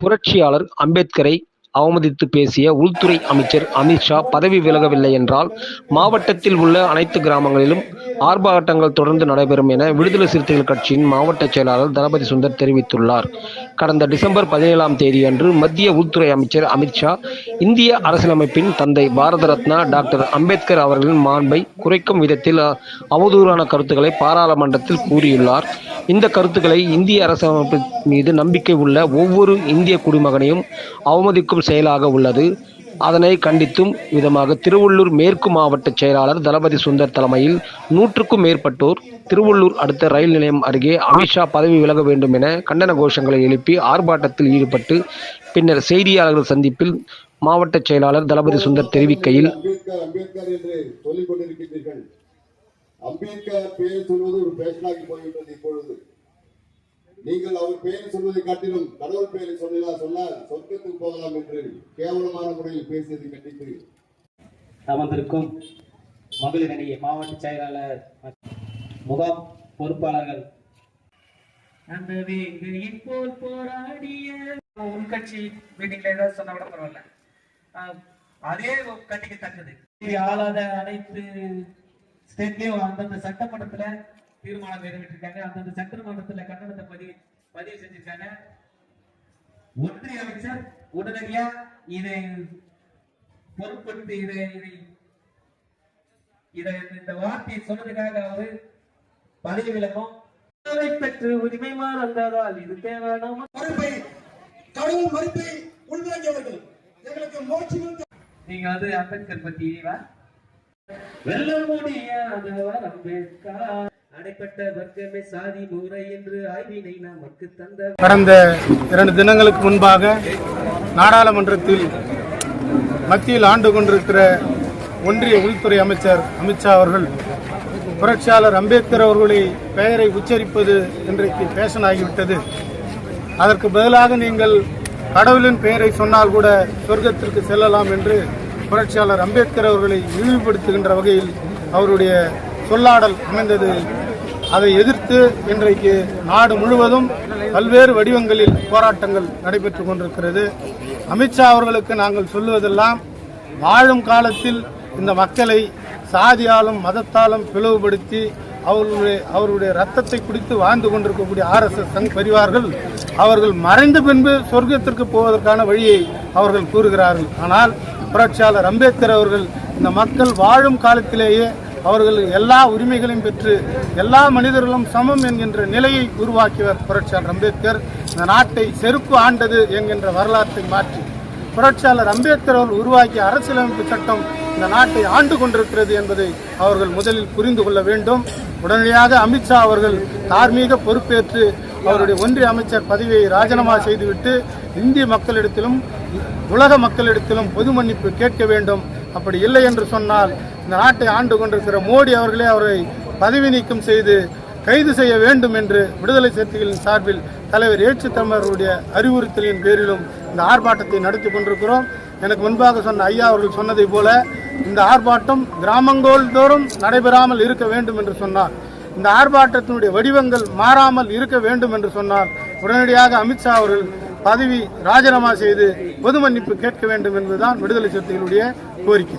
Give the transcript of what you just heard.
புரட்சியாளர் அம்பேத்கரை அவமதித்து பேசிய உள்துறை அமைச்சர் அமித்ஷா பதவி விலகவில்லை என்றால் மாவட்டத்தில் உள்ள அனைத்து கிராமங்களிலும் ஆர்ப்பாட்டங்கள் தொடர்ந்து நடைபெறும் என விடுதலை சிறுத்தைகள் கட்சியின் மாவட்ட செயலாளர் தளபதி சுந்தர் தெரிவித்துள்ளார். கடந்த டிசம்பர் பதினேழாம் தேதியன்று மத்திய உள்துறை அமைச்சர் அமித்ஷா இந்திய அரசியலமைப்பின் தந்தை பாரத ரத்னா டாக்டர் அம்பேத்கர் அவர்களின் மாண்பை குறைக்கும் விதத்தில் அவதூறான கருத்துக்களை பாராளுமன்றத்தில் கூறியுள்ளார். இந்த கருத்துக்களை இந்திய அரசமைப்பு மீது நம்பிக்கை உள்ள ஒவ்வொரு இந்திய குடிமகனையும் அவமதிக்கும் செயலாக உள்ளது. அதனை கண்டித்தும் விதமாக திருவள்ளூர் மேற்கு மாவட்ட செயலாளர் தளபதி சுந்தர் தலைமையில் நூற்றுக்கும் மேற்பட்டோர் திருவள்ளூர் அடுத்த ரயில் நிலையம் அருகே அமித்ஷா பதவி விலக வேண்டும் என கண்டன கோஷங்களை எழுப்பி ஆர்ப்பாட்டத்தில் ஈடுபட்டு பின்னர் செய்தியாளர்கள் சந்திப்பில் மாவட்ட செயலாளர் தளபதி சுந்தர் தெரிவிக்கையில் அம்பேத்கர் பெயர் சொல்வது ஒரு பேஷனாகி போய்விட்டது இப்பொழுது. நீங்கள் அவர் பெயர் சொல்வதை காட்டிலும் கடவுள் பெயரை சொல்லலாம் சொன்னால் சொர்க்கத்துக்கு போகலாம் என்று கேவலமான முறையில் பேசியதை கண்டித்து அமர்ந்திருக்கும் மகளிர் அணி மாவட்ட செயலாளர் முகாம் பொறுப்பாளர்கள். அந்த வேங்கையின் போல் போராடிய உள்கட்சி மீட்டிங்ல ஏதாவது சொன்னா கூட பரவாயில்ல. ஆஹ் அதே கண்டிக்கத்தக்கது ஆளாத அனைத்து ஸ்டேட்லயும் அந்தந்த சட்டமன்றத்துல தீர்மானம் நிறைவேற்றிருக்காங்க. அந்தந்த சட்டமன்றத்துல கண்டனத்தை பதிவு பதிவு செஞ்சிருக்காங்க. ஒன்றிய அமைச்சர் உடனடியா இதை பொருட்படுத்தி இதை இதை இதை இந்த வார்த்தையை சொன்னதுக்காக அவரு பதவி விலகும். பெற்று உரிமை மறந்ததால் இது தேவையான மறுப்பை கடவுள் மறுப்பை உள்வாங்கியவர்கள். எங்களுக்கு மோட்சம் நீங்க வந்து அம்பேத்கர் பத்தி வெல்ல முடியாதவர் அம்பேத்கர் அடைப்பட்ட வர்க்கமே சாதி முறை என்று ஆய்வினை நமக்கு தந்த கடந்த இரண்டு தினங்களுக்கு முன்பாக நாடாளுமன்றத்தில் மத்தியில் ஆண்டு கொண்டிருக்கிற ஒன்றிய உள்துறை அமைச்சர் அமித்ஷா அவர்கள் புரட்சியாளர் அம்பேத்கர் அவர்களை பெயரை உச்சரிப்பது இன்றைக்கு ஃபேஷன் ஆகிவிட்டது அதற்கு பதிலாக நீங்கள் கடவுளின் பெயரை சொன்னால் கூட சொர்க்கத்திற்கு செல்லலாம் என்று புரட்சியாளர் அம்பேத்கர் அவர்களை இழிவுபடுத்துகின்ற வகையில் அவருடைய சொல்லாடல் அமைந்தது. அதை எதிர்த்து இன்றைக்கு நாடு முழுவதும் பல்வேறு வடிவங்களில் போராட்டங்கள் நடைபெற்றுக் கொண்டிருக்கிறது. அமித்ஷா அவர்களுக்கு நாங்கள் சொல்லுவதெல்லாம் வாழும் காலத்தில் இந்த மக்களை சாதியாலும் மதத்தாலும் பிளவுபடுத்தி அவர்களுடைய அவருடைய ரத்தத்தை குடித்து வாழ்ந்து கொண்டிருக்கக்கூடிய ஆர்எஸ்எஸ் சங் பரிவார்கள் அவர்கள் மறைந்த பின்பு சொர்க்கத்திற்கு போவதற்கான வழியை அவர்கள் கூறுகிறார்கள். ஆனால் புரட்சியாளர் அம்பேத்கர் அவர்கள் இந்த மக்கள் வாழும் காலத்திலேயே அவர்கள் எல்லா உரிமைகளையும் பெற்று எல்லா மனிதர்களும் சமம் என்கின்ற நிலையை உருவாக்கியவர் புரட்சியாளர் அம்பேத்கர். இந்த நாட்டை செருப்பு ஆண்டது என்கின்ற வரலாற்றை மாற்றி புரட்சியாளர் அம்பேத்கர் அவர்கள் உருவாக்கிய அரசியலமைப்பு சட்டம் இந்த நாட்டை ஆண்டு கொண்டிருக்கிறது என்பதை அவர்கள் முதலில் புரிந்து கொள்ள வேண்டும். உடனடியாக அமித்ஷா அவர்கள் தார்மீக பொறுப்பேற்று அவருடைய ஒன்றிய அமைச்சர் பதவியை ராஜினாமா செய்துவிட்டு இந்திய மக்களிடத்திலும் உலக மக்களிடத்திலும் பொது மன்னிப்பு கேட்க வேண்டும். அப்படி இல்லை என்று சொன்னால் இந்த நாட்டை ஆண்டு கொண்டிருக்கிற மோடி அவர்களே அவரை பதவி நீக்கம் செய்து கைது செய்ய வேண்டும் என்று விடுதலை சிறுத்தைகளின் சார்பில் தலைவர் ஏற்று தமிழர்களுடைய அறிவுறுத்தலின் பேரிலும் இந்த ஆர்ப்பாட்டத்தை நடத்தி கொண்டிருக்கிறோம். எனக்கு முன்பாக சொன்ன ஐயா அவர்கள் சொன்னதை போல இந்த ஆர்ப்பாட்டம் கிராமங்கள் தோறும் நடைபெறாமல் இருக்க வேண்டும் என்று சொன்னார். இந்த ஆர்ப்பாட்டத்தினுடைய வடிவங்கள் மாறாமல் இருக்க வேண்டும் என்று சொன்னார். உடனடியாக அமித்ஷா அவர்கள் பதவி ராஜினாமா செய்து பொது மன்னிப்பு கேட்க வேண்டும் என்பதுதான் விடுதலை சிறுத்தைகளுடைய கோரிக்கை.